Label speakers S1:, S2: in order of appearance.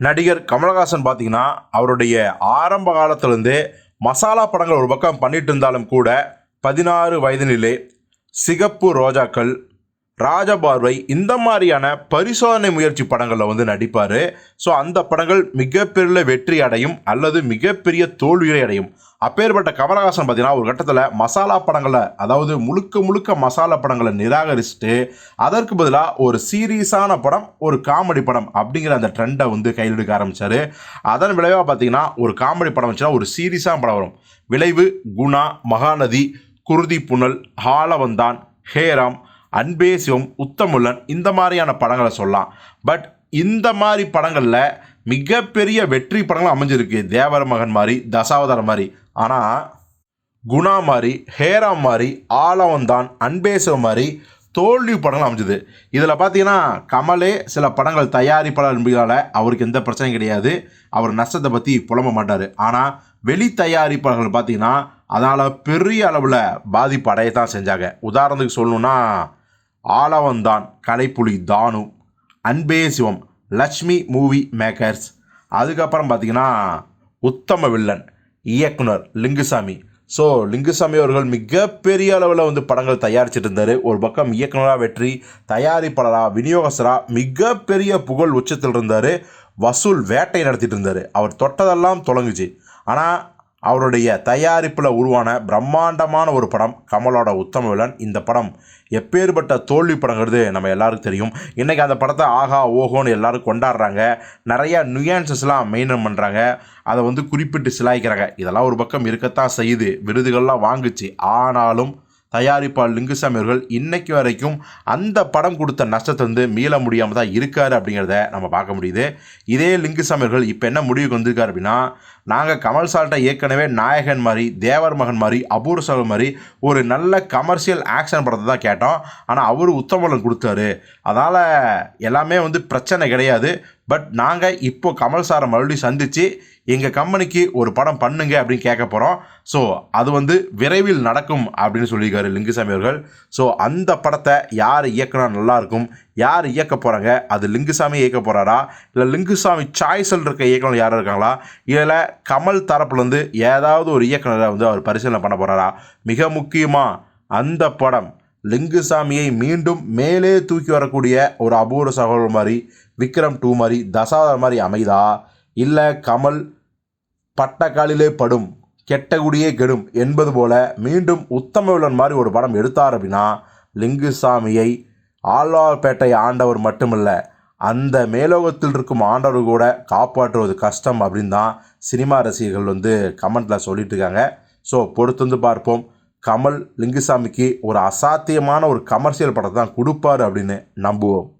S1: நடிகர் கமலஹாசன் பார்த்தீங்கன்னா அவருடைய ஆரம்ப காலத்திலேருந்தே மசாலா படங்கள் ஒரு பக்கம் பண்ணிட்டு இருந்தாலும் கூட பதினாறு வயதினிலே சிகப்பு ரோஜாக்கள் ராஜபார்வை இந்த மாதிரியான பரிசோதனை முயற்சி படங்களில் வந்து நடிப்பார். ஸோ அந்த படங்கள் மிகப்பெரிய வெற்றி அடையும் அல்லது மிகப்பெரிய தோல்வியை அடையும். அப்பேற்பட்ட கமலஹாசன் பார்த்தீங்கன்னா ஒரு கட்டத்தில் மசாலா படங்களை அதாவது முழுக்க முழுக்க மசாலா படங்களை நிராகரிச்சுட்டு அதற்கு பதிலாக ஒரு சீரியஸான படம் ஒரு காமெடி படம் அப்படிங்கிற அந்த ட்ரெண்டை வந்து கையில் எடுக்க ஆரம்பித்தார் அதன் விளைவாக பார்த்தீங்கன்னா ஒரு காமெடி படம் வச்சுன்னா ஒரு சீரியஸான படம் வரும். விளைவு குணா மகாநதி குருதி புனல் ஹாலவந்தான் ஹேராம் அன்பே சிவம் உத்தமுள்ளன் இந்த மாதிரியான படங்களை சொல்லலாம். பட் இந்த மாதிரி படங்களில் மிகப்பெரிய வெற்றி படங்கள் அமைஞ்சிருக்கு. தேவர மகன் மாதிரி தசாவதாரம் மாதிரி. ஆனால் குணா மாதிரி ஹேராம் மாதிரி ஆலவந்தான் அன்பேசிவம் மாதிரி தோல்வி படங்கள் அமைஞ்சுது. இதில் பார்த்தீங்கன்னா கமலே சில படங்கள் தயாரிப்பாளர் என்பதால் அவருக்கு எந்த பிரச்சனையும் கிடையாது. அவர் நஷ்டத்தை பற்றி புலம்ப மாட்டார். ஆனால் வெளி தயாரிப்பாளர்கள் பார்த்தீங்கன்னா அதனால் பெரிய அளவில் பாதிப்பு தான் செஞ்சாங்க. உதாரணத்துக்கு சொல்லணுன்னா ஆலவந்தான் கலைப்புலி தானு அன்பே சிவம் லக்ஷ்மி மூவி மேக்கர்ஸ். அதுக்கப்புறம் பார்த்தீங்கன்னா உத்தம வில்லன் இயக்குனர் லிங்குசாமி. ஸோ லிங்குசாமி அவர்கள் மிகப்பெரிய அளவில் வந்து படங்கள் தயாரிச்சிட்டு இருந்தார். ஒரு பக்கம் இயக்குனராக வெற்றி தயாரிப்பாளராக விநியோகஸ்தராக மிகப்பெரிய புகழ் உச்சத்தில் இருந்தார். வசூல் வேட்டை நடத்திட்டு இருந்தார். அவர் தொட்டதெல்லாம் தொடங்குச்சு ஆனால் அவருடைய தயாரிப்பில் உருவான பிரம்மாண்டமான ஒரு படம் கமலோட உத்தம வில்லன். இந்த படம் எப்பேற்பட்ட தோல்வி படங்கிறது நம்ம எல்லாருக்கும் தெரியும். இன்றைக்கி அந்த படத்தை ஆஹா ஓஹோன்னு எல்லோரும் கொண்டாடுறாங்க. நிறையா நியூயான்சஸ்லாம் மெயின்டைன் பண்ணுறாங்க அதை வந்து குறிப்பிட்டு சிலாய்க்கிறாங்க. இதெல்லாம் ஒரு பக்கம் இருக்கத்தான் செய்யுது. விருதுகள்லாம் வாங்குச்சு. ஆனாலும் தயாரிப்பாளர் லிங்குசாமி அவர்கள் இன்னைக்கு வரைக்கும் அந்த படம் கொடுத்த நஷ்டத்தை வந்து மீள முடியாமல் தான் இருக்கார் அப்படிங்கிறத நம்ம பார்க்க முடியுது. இதே லிங்குசாமி அவர்கள் இப்போ என்ன முடிவுக்கு வந்திருக்காரு அப்படின்னா நாங்கள் கமல் சால்ட்டை ஏற்கனவே நாயகன் மாதிரி தேவர் மகன் மாதிரி அபூர்வ சகல் மாதிரி ஒரு நல்ல கமர்ஷியல் ஆக்ஷன் படத்தை தான் கேட்டோம். ஆனால் அவர் உத்தமலன் கொடுத்தாரு. அதனால் எல்லாமே வந்து பிரச்சனை கிடையாது. பட் நாங்கள் இப்போ கமல் சாரை மறுபடியும் சந்தித்து எங்கள் கம்பெனிக்கு ஒரு படம் பண்ணுங்க அப்படின்னு கேட்க போகிறோம் ஸோ அது வந்து விரைவில் நடக்கும் அப்படின்னு சொல்லியிருக்காரு லிங்குசாமி அவர்கள். ஸோ அந்த படத்தை யார் இயக்குனா நல்லாயிருக்கும் யார் இயக்க போகிறாங்க அது லிங்குசாமி இயக்க போகிறாரா இல்லை லிங்குசாமி சாய்ஸில் இருக்க இயக்குனர் யாரும் இருக்காங்களா? இதில் கமல் தரப்புலேருந்து ஏதாவது ஒரு இயக்குனரை வந்து அவர் பரிசீலனை பண்ண போகிறாரா மிக முக்கியமாக அந்த படம் லிங்குசாமியை மீண்டும் மேலே தூக்கி வரக்கூடிய ஒரு அபூர்வ சகோதரர் மாதிரி விக்ரம் டூ மாதிரி தசாவதார் மாதிரி அமைதா? இல்லை கமல் பட்டக்காலிலே படும் கெட்டகுடியே கெடும் என்பது போல மீண்டும் உத்தமவிழன் மாதிரி ஒரு படம் எடுத்தார் அப்படின்னா லிங்குசாமியை ஆழ்வார்பேட்டை ஆண்டவர் மட்டுமல்ல அந்த மேலோகத்தில் இருக்கும் ஆண்டவர் கூட காப்பாற்றுவது கஷ்டம் அப்படின்னு தான் சினிமா ரசிகர்கள் வந்து கமெண்ட்டில் சொல்லிட்டு இருக்காங்க. ஸோ பொறுத்து வந்து பார்ப்போம். கமல் லிங்குசாமிக்கு ஒரு அசாத்தியமான ஒரு கமர்ஷியல் படத்தை தான் கொடுப்பாரு அப்படின்னு நம்புவோம்.